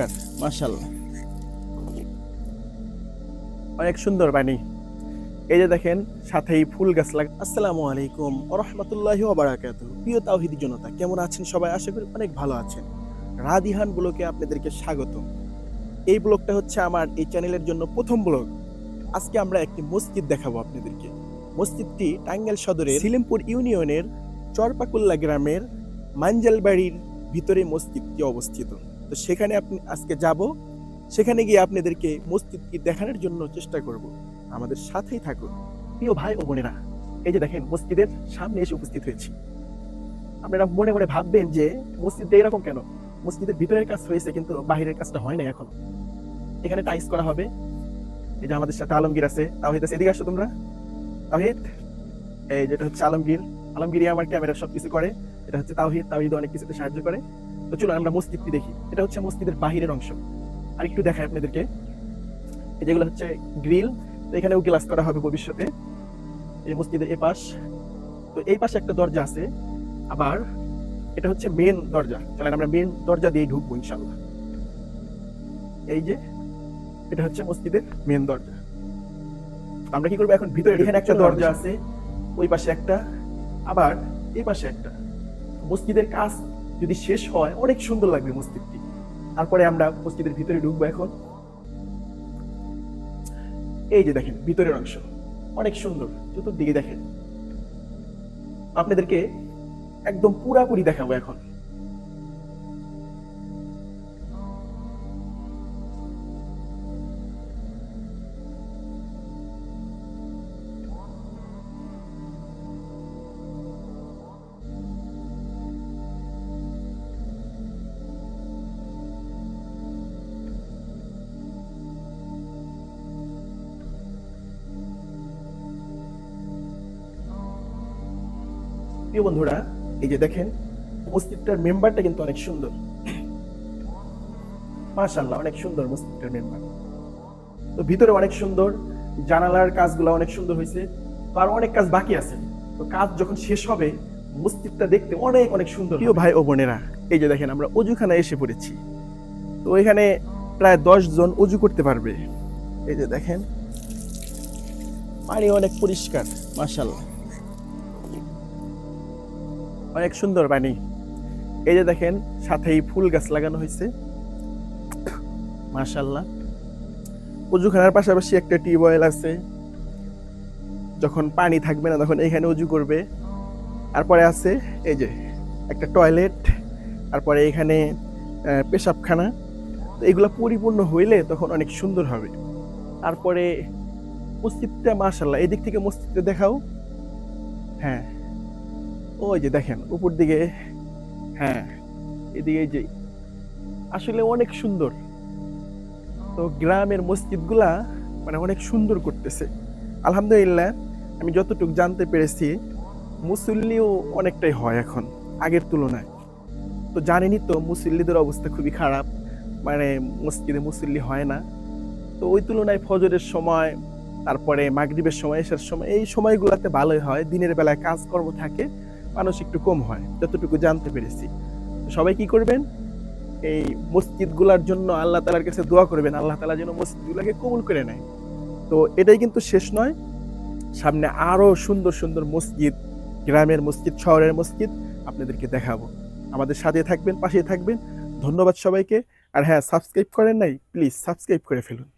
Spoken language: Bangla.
পরিষ্কার মাশাল্লাহ অনেক সুন্দর পানি এই যে দেখেন, সাথেই ফুল গাছ লাগ আসসালামু আলাইকুম রহমতুল্লাহি ওবারাকাত প্রিয় তাওহিদি জনতা, কেমন আছেন সবাই? আশা করি অনেক ভালো আছেন। রাদিহান ব্লকে আপনাদেরকে স্বাগত এই ব্লগটা হচ্ছে আমার এই চ্যানেলের জন্য প্রথম ব্লগ। আজকে আমরা একটি মসজিদ দেখাবো আপনাদেরকে। মসজিদটি টাঙ্গাইল সদরের সিলিমপুর ইউনিয়নের চরপাকুল্লা গ্রামের মাঞ্জালবাড়ির ভিতরে মসজিদটি অবস্থিত। তো সেখানে আপনি আজকে যাব। সেখানে গিয়ে আপনাদেরকে মসজিদটি দেখানোর জন্য চেষ্টা করব। আমাদের সাথেই থাকুন। প্রিয় ভাই ও বোনেরা, এই যে দেখেন মসজিদের সামনে এসে উপস্থিত হয়েছি। আপনারা মনে মনে ভাববেন যে মসজিদটা এরকম কেন? মসজিদের ভিতরের কাজ হয়েছে কিন্তু বাহিরের কাজটা হয় না এখন। এখানে টাইস করা হবে। এই যে আমাদের সাথে আলমগীর আছে। তাওহিদ আছে, এদিকে আসো তোমরা। তাওহিদ, এই যেটা হচ্ছে আলমগীর। আলমগীরই আমার ক্যামেরা সবকিছু করে। এটা হচ্ছে তাওহিদ। তাওহিদ অনেক কিছুতে সাহায্য করে। তো চলুন আমরা মসজিদটি দেখি। এটা হচ্ছে মসজিদের বাহিরের অংশ। আর একটু দেখাই আপনাদেরকে। এই যেগুলো হচ্ছে গ্রিল, তো এখানেও গ্লাস করা হবে ভবিষ্যতে। এই মসজিদের এ পাশ তো এই পাশে একটা দরজা আছে। আবার এটা হচ্ছে মেন দরজা। চলেন আমরা মেন দরজা দিয়ে ঢুকবো ইনশাল্লাহ এই যে এটা হচ্ছে মসজিদের মেন দরজা। আমরা কি করব? এখন ভিতরে এখানে একটা দরজা আছে। ওই পাশে একটা, আবার এই পাশে একটা। মসজিদের কাজ যদি শেষ হয়, অনেক সুন্দর লাগবে মসজিদটি তারপরে আমরা মসজিদের ভিতরে ঢুকবো এখন। এই যে দেখেন, ভিতরের অংশ। অনেক সুন্দর, চতুর্দিকে দেখেন। আপনাদেরকে একদম পুরাপুরি দেখাবো এখন। প্রিয় বন্ধুরা, এই যে দেখেন, মসজিদটার মেম্বারটা কিন্তু অনেক সুন্দর। মাশাল্লাহ অনেক সুন্দর মসজিদটার মেম্বার। তো ভিতরে অনেক সুন্দর, জানালার কাজগুলো অনেক সুন্দর হয়েছে আরও অনেক কাজ বাকি আছে। তো কাজ যখন শেষ হবে, মসজিদটা দেখতে অনেক অনেক সুন্দর প্রিয় ভাই ও বোনেরা, এই যে দেখেন আমরা অজুখানা এসে পড়েছি। তো এখানে প্রায় দশ জন অজু করতে পারবে। এই যে দেখেন, পানি অনেক পরিষ্কার মাশাল্লাহ অনেক সুন্দর পানি। এই যে দেখেন, সাথেই ফুল গাছ লাগানো হয়েছে। মাশাল্লাহ অজুখানার পাশাপাশি একটা টিউবওয়েল আছে। যখন পানি থাকবে না, তখন এখানে অজু করবে। তারপরে আছে, এই যে একটা টয়লেট। তারপরে এখানে পেশাবখানা। তো এগুলো পরিপূর্ণ হইলে তখন অনেক সুন্দর হবে। তারপরে মসজিদটা মাশাল্লাহ এদিক থেকে মসজিদটা দেখাও। হ্যাঁ। ওই যে দেখেন, উপর দিকে হ্যাঁ এদিকে যে, আসলে অনেক সুন্দর। তো গ্রামের মসজিদগুলা মানে অনেক সুন্দর করতেছে। আলহামদুলিল্লাহ, আমি যতটুকু জানতে পেরেছি, মুসল্লিও অনেকটাই হয় এখন, আগের তুলনায়। তো জানেনই তো, মুসল্লিদের অবস্থা খুবই খারাপ। মানে মসজিদে মুসল্লি হয় না। তো ওই তুলনায় ফজরের সময়, তারপরে মাগরিবের সময়, এসার সময়, এই সময়গুলোতে ভালোই হয়। দিনের বেলায় কাজকর্ম থাকে মানুষ একটু কম হয়, যতটুকু জানতে পেরেছি। সবাই কি করবেন? এই মসজিদগুলোর জন্য আল্লাহ তালার কাছে দোয়া করবেন। আল্লাহ তালা যেন মসজিদগুলোকে কবুল করে নেয়। তো এটাই কিন্তু শেষ নয়। সামনে আরও সুন্দর সুন্দর মসজিদ, গ্রামের মসজিদ, শহরের মসজিদ আপনাদেরকে দেখাবো। আমাদের সাথে থাকবেন পাশে থাকবেন। ধন্যবাদ সবাইকে। আর হ্যাঁ সাবস্ক্রাইব করেন নাই, প্লিজ সাবস্ক্রাইব করে ফেলুন।